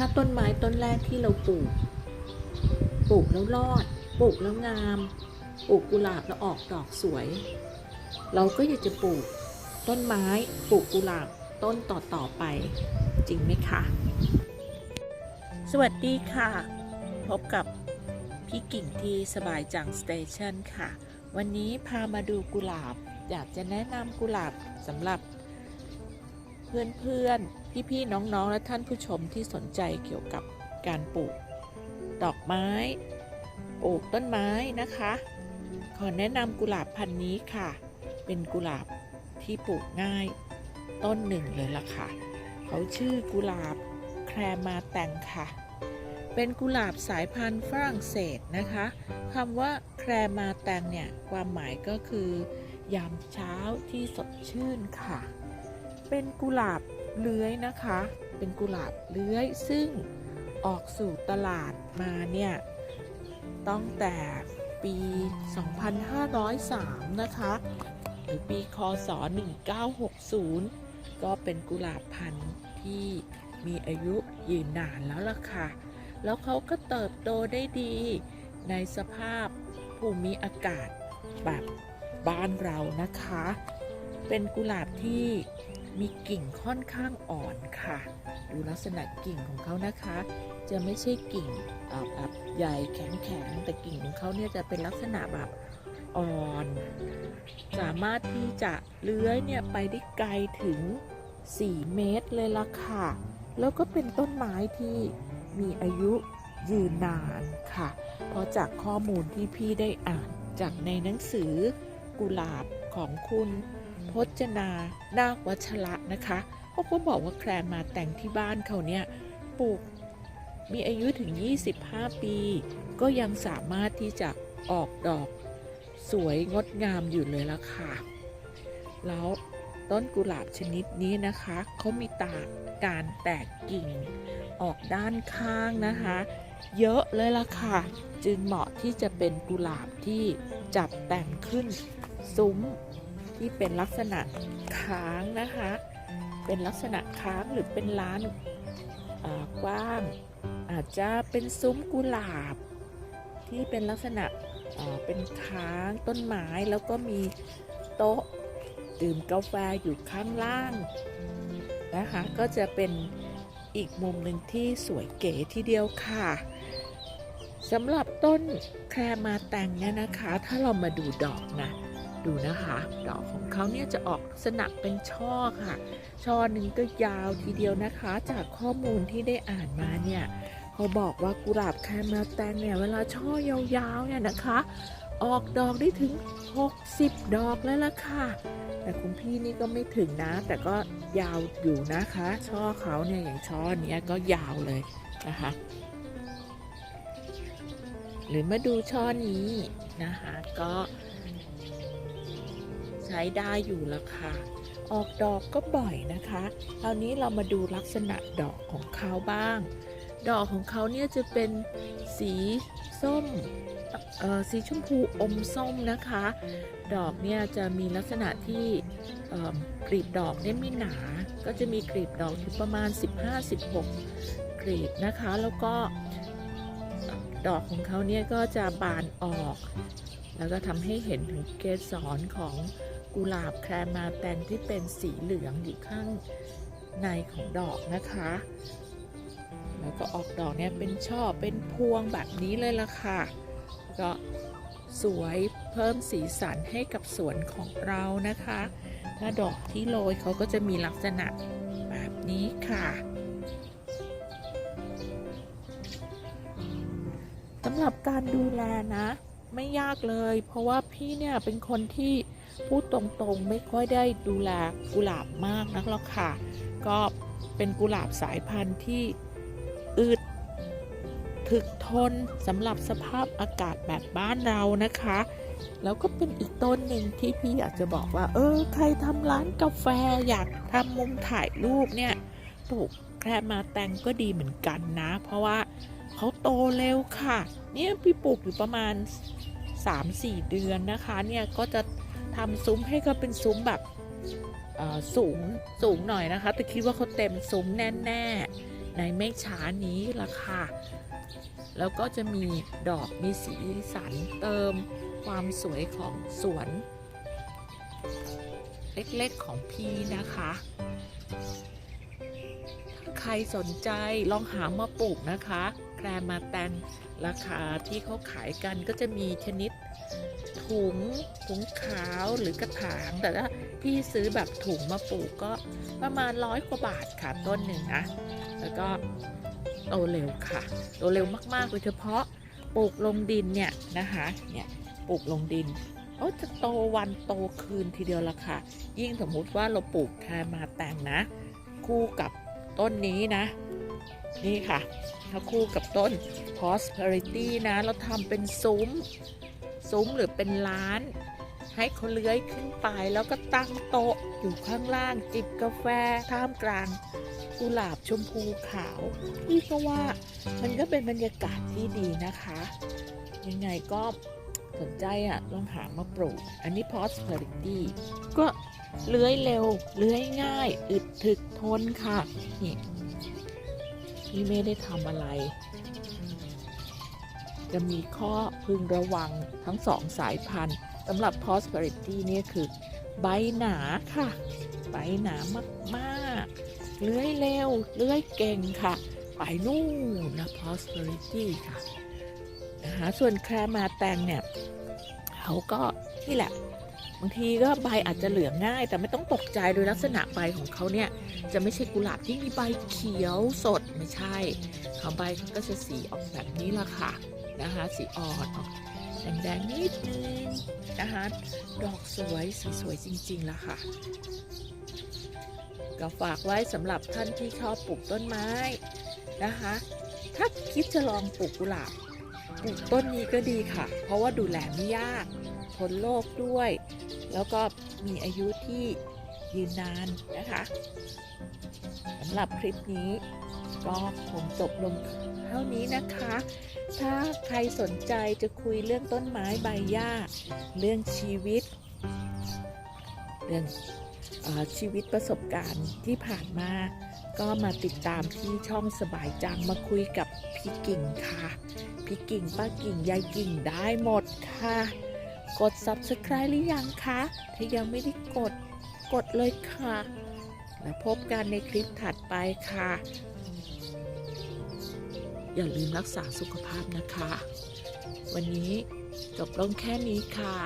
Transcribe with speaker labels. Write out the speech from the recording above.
Speaker 1: ถ้าต้นไม้ต้นแรกที่เราปลูก ปลูกแล้วรอด ปลูกแล้วงาม ปลูกกุหลาบแล้วออกดอกสวย เราก็อยากจะปลูกต้นไม้ปลูกกุหลาบต้นต่อๆไป จริงไหมคะ สวัสดีค่ะ พบกับพี่กิ่งที่สบายจังสเตชันค่ะ วันนี้พามาดูกุหลาบ อยากจะแนะนำกุหลาบสำหรับเพื่อนๆ พี่ๆน้องๆ และท่านผู้ชมที่สนใจเกี่ยวกับการปลูก ดอกไม้ ปลูกต้นไม้นะคะ ขอแนะนำกุหลาบพันธุ์นี้ค่ะ เป็นกุหลาบที่ปลูกง่ายต้นหนึ่งเลยล่ะค่ะ เขาชื่อกุหลาบแครมาแตงค่ะ เป็นกุหลาบสายพันธุ์ฝรั่งเศสนะคะคำว่าแครมาแตงเนี่ยความหมายก็คือยามเช้าที่สดชื่นค่ะ เป็นกุหลาบ เลื้อยนะคะ เป็นกุหลาบเลื้อยซึ่งออกสู่ตลาดมาเนี่ยตั้งแต่ปี 2503 นะคะ หรือปีคศ 1960 ก็เป็นกุหลาบพันธุ์ที่มีอายุยืนนานแล้วล่ะค่ะ แล้วเขาก็เติบโตได้ดีในสภาพภูมิอากาศแบบบ้านเรานะคะ เป็นกุหลาบที่ มีกิ่งค่อนข้างอ่อนค่ะ ดูลักษณะกิ่งของเขานะคะ จะไม่ใช่กิ่งแบบใหญ่แข็งๆแต่กิ่งของเขาเนี่ยจะเป็นลักษณะแบบอ่อน สามารถที่จะเลื้อยเนี่ยไปได้ไกลถึง 4 เมตรเลยล่ะค่ะ แล้วก็เป็นต้นไม้ที่มีอายุยืนนานค่ะ เพราะจากข้อมูลที่พี่ได้อ่านจากในหนังสือกุหลาบของคุณ พจนานาควัชระนะคะเขาก็บอกว่าแครมาแต่งที่บ้านเขาเนี่ยปลูกมีอายุถึง 25 ปี ก็ยังสามารถที่จะออกดอกสวยงดงามอยู่เลยละค่ะ แล้วต้นกุหลาบชนิดนี้นะคะเขามีตาการแตกกิ่งออกด้านข้างนะคะ เยอะเลยล่ะค่ะ จึงเหมาะที่จะเป็นกุหลาบที่จับแต่งขึ้นซุ้ม ที่เป็นลักษณะค้างนะคะ เป็นลักษณะค้างหรือเป็นร้านกว้าง อาจจะเป็นซุ้มกุหลาบ ที่เป็นลักษณะเป็นค้างต้นไม้แล้วก็มีโต๊ะดื่มกาแฟอยู่ข้างล่างนะคะก็จะเป็นอีกมุมหนึ่งที่สวยเก๋ทีเดียวค่ะสำหรับต้นแครมาแตงเนี่ยนะคะ ถ้าเรามาดูดอกนะ ดูนะคะ ดอกของเขาเนี่ยจะออกลักษณะเป็นช่อค่ะ ช่อหนึ่งก็ยาวทีเดียวนะคะ จากข้อมูลที่ได้อ่านมาเนี่ยเขาบอกว่ากุหลาบแครมาแตงเนี่ยเวลาช่อยาวๆเนี่ยนะคะ ออกดอกได้ถึง 60 ดอกแล้วล่ะค่ะ แต่คุณพี่นี่ก็ไม่ถึงนะ แต่ก็ยาวอยู่นะคะ ช่อเขาเนี่ยอย่างช่อเนี้ยก็ยาวเลยนะคะหรือมาดูช่อนี้นะคะ ก็ ใช้ได้อยู่ละค่ะ ออกดอกก็บ่อยนะคะคราวนี้เรามาดูลักษณะดอกของเขาบ้าง ดอกของเขาเนี่ยจะเป็นสีส้มสีชมพูอมส้มนะคะ ดอกเนี่ยจะมีลักษณะที่กลีบดอกเนี่ยไม่หนา ก็จะมีกลีบดอกอยู่ประมาณ 15-16 กลีบนะคะ แล้วก็ดอกของเขาเนี่ยก็จะบานออก แล้วก็ทำให้เห็นถึงเกสรของ กุหลาบแครมาแตนที่เป็นสีเหลืองอยู่ข้างในของดอกนะคะ แล้วก็ออกดอกเนี่ยเป็นช่อเป็นพวงแบบนี้เลยล่ะค่ะ ก็สวยเพิ่มสีสันให้กับสวนของเรานะคะ ถ้าดอกที่โรยเขาก็จะมีลักษณะแบบนี้ค่ะสำหรับการดูแลนะ ไม่ยากเลย เพราะว่าพี่เนี่ยเป็นคนที่ พูดตรงๆไม่ค่อยได้ดูแลกุหลาบมากนักหรอกค่ะ ก็เป็นกุหลาบสายพันธุ์ที่อึดถึกทนสำหรับสภาพอากาศแบบบ้านเรานะคะ แล้วก็เป็นอีกต้นหนึ่งที่พี่อยากจะบอกว่า เออ ใครทำร้านกาแฟอยากทำมุมถ่ายรูปเนี่ยปลูกแครมาแตงก็ดีเหมือนกันนะ เพราะว่าเขาโตเร็วค่ะ เนี่ยพี่ปลูกอยู่ประมาณ 3-4 เดือนนะคะ เนี่ยก็จะ ทำซุ้มให้เขาเป็นซุ้มแบบสูงสูงหน่อยนะคะ แต่คิดว่าเขาเต็มซุ้มแน่ๆ ในไม่ช้านี้ละค่ะ แล้วก็จะมีดอกมีสีสันเติมความสวยของสวน เล็กๆของพี่นะคะถ้าใครสนใจลองหามาปลูกนะคะแครมาแตงราคาที่เขาขายกันก็จะมีชนิด ถุงถุงขาวหรือกระถาง แต่ถ้าพี่ซื้อแบบถุงมาปลูกก็ประมาณร้อยกว่าบาทค่ะต้นหนึ่งนะแล้วก็โตเร็วค่ะโตเร็วมากๆโดยเฉพาะปลูกลงดินเนี่ยนะคะเนี่ยปลูกลงดินโอ้จะโตวันโตคืนทีเดียวละค่ะ ยิ่งสมมุติว่าเราปลูกแครมาแตงนะ คู่กับต้นนี้นะ นี่ค่ะ ถ้าคู่กับต้น prosperity นะ เราทำเป็นซุ้ม ซุ้มหรือเป็นร้าน ให้เขาเลื้อยขึ้นไปแล้วก็ตั้งโต๊ะอยู่ข้างล่างจิบกาแฟท่ามกลางกุหลาบชมพูขาวพี่ก็ว่ามันก็เป็นบรรยากาศที่ดีนะคะ ยังไงก็สนใจอะลองหามาปลูก อันนี้ prosperity ก็เลื้อยเร็ว เลื้อยง่าย อึดถึกทนค่ะ นี่พี่ไม่ได้ทำอะไร จะมีข้อพึงระวังทั้งสองสายพันธุ์สำหรับ prosperity นี่คือ ใบหนาค่ะ ใบหนามากๆ เลื้อยเร็ว เลื้อยเก่งค่ะ ไปนู่นนะ prosperity ค่ะนะคะส่วนแครมาแตงเนี่ย เขาก็นี่แหละ บางทีก็ใบอาจจะเหลืองง่าย แต่ไม่ต้องตกใจโดยลักษณะใบของเขาเนี่ย จะไม่ใช่กุหลาบที่มีใบเขียวสดไม่ใช่เขาใบเขาก็จะสีออกแบบนี้ละค่ะนะคะสีอ่อนออกแดงๆนิดนึงนะคะดอกสวยสีสวยจริงๆละค่ะ ก็ฝากไว้สำหรับท่านที่ชอบปลูกต้นไม้นะคะ ถ้าคิดจะลองปลูกกุหลาบปลูกต้นนี้ก็ดีค่ะ เพราะว่าดูแลไม่ยากทนโรคด้วย แล้วก็มีอายุที่ยืนนานนะคะสำหรับคลิปนี้ก็คงจบลงเท่านี้นะคะ ถ้าใครสนใจจะคุยเรื่องต้นไม้ใบหญ้า เรื่องชีวิต เรื่องอชีวิตประสบการณ์ที่ผ่านมา ก็มาติดตามที่ช่องสบายจังมาคุยกับพี่กิ่งค่ะ พี่กิ่งป้ากิ่งยายกิ่งได้หมดค่ะ กด subscribe หรือยังคะ ถ้ายังไม่ได้กด กดเลยค่ะ แล้วพบกันในคลิปถัดไปค่ะ อย่าลืมรักษาสุขภาพนะคะ วันนี้จบลงแค่นี้ค่ะ